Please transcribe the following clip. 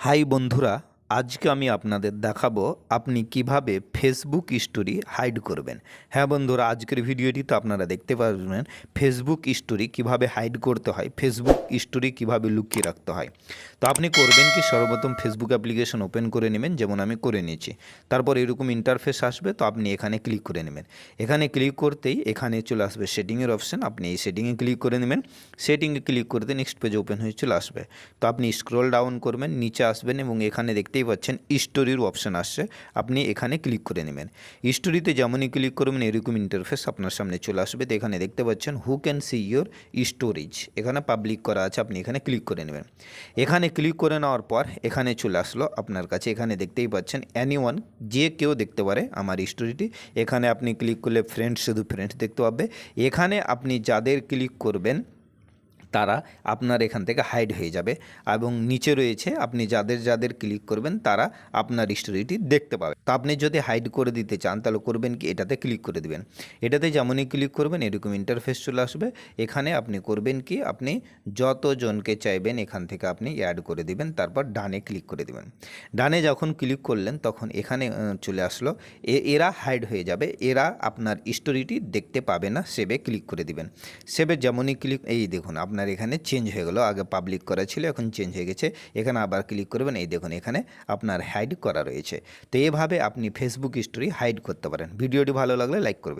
High বন্ধুরা আজকে আমি আপনাদের দেখাবো আপনি কীভাবে ফেসবুক স্টোরি হাইড করবেন। হ্যাঁ বন্ধুরা, আজকের ভিডিওটি তো আপনারা দেখতে পারবেন। ফেসবুক স্টোরি কীভাবে হাইড করতে হয় ফেসবুক স্টোরি কীভাবে লুকিয়ে রাখতে হয়। তো আপনি করবেন কি, সর্বপ্রথম ফেসবুক অ্যাপ্লিকেশন ওপেন করে নেবেন, যেমন আমি করে নিয়েছি। তারপর এরকম ইন্টারফেস আসবে, তো আপনি এখানে ক্লিক করে নেবেন। এখানে ক্লিক করতেই এখানে চলে আসবে সেটিংয়ের অপশন আপনি এই সেটিংয়ে ক্লিক করে নেবেন। সেটিংয়ে ক্লিক করতে নেক্সট পেজ ওপেন হয়ে চলে আসবে। তো আপনি স্ক্রল ডাউন করবেন, নিচে আসবেন এবং এখানে দেখতেই পাচ্ছেন স্টোরির অপশন আসছে। আপনি এখানে ক্লিক করে নেবেন। স্টোরিতে যেমনই ক্লিক করবেন, এরকম ইন্টারফেস আপনার সামনে চলে আসবে। তো এখানে দেখতে পাচ্ছেন who can see your storage এখানে পাবলিক করা আছে, আপনি এখানে ক্লিক করে নেবেন। এখানে ক্লিক করে নেওয়ার পর এখানে চলে আসলো আপনার কাছে। এখানে দেখতেই পাচ্ছেন অ্যানি ওয়ান যে কেউ দেখতে পারে আমার স্টোরিটি এখানে আপনি ক্লিক করলে ফ্রেন্ডস শুধু ফ্রেন্ডস দেখতে পাবে। এখানে আপনি যাদের ক্লিক করবেন তারা আপনার এখান থেকে হাইড হয়ে যাবে এবং নিচে রয়েছে, আপনি যাদের যাদের ক্লিক করবেন তারা আপনার স্টোরিটি দেখতে পাবে। তো আপনি যদি হাইড করে দিতে চান তাহলে করবেন কি? এটাতে ক্লিক করে দিবেন। এটাতে যেমনই ক্লিক করবেন, এরকম ইন্টারফেস চলে আসবে। এখানে আপনি করবেন কি? আপনি যতজনকে চাইবেন এখান থেকে আপনি অ্যাড করে দিবেন, তারপর ডানে ক্লিক করে দিবেন। ডানে যখন ক্লিক করলেন, তখন এখানে চলে আসলো। এরা হাইড হয়ে যাবে। এরা আপনার স্টোরিটি দেখতে পাবে না সেভে ক্লিক করে দিবেন। সেভে যেমনই ক্লিক এই দেখুন আপনার এখানে চেঞ্জ হয়ে গেলো। আগে পাবলিক করা ছিল, এখন চেঞ্জ হয়ে গেছে। এখানে আবার ক্লিক করবেন, এই দেখুন এখানে আপনার হাইড করা রয়েছে। তো এভাবে আপনি ফেসবুক স্টোরি হাইড করতে পারেন। ভিডিওটি ভালো লাগলে লাইক করবেন।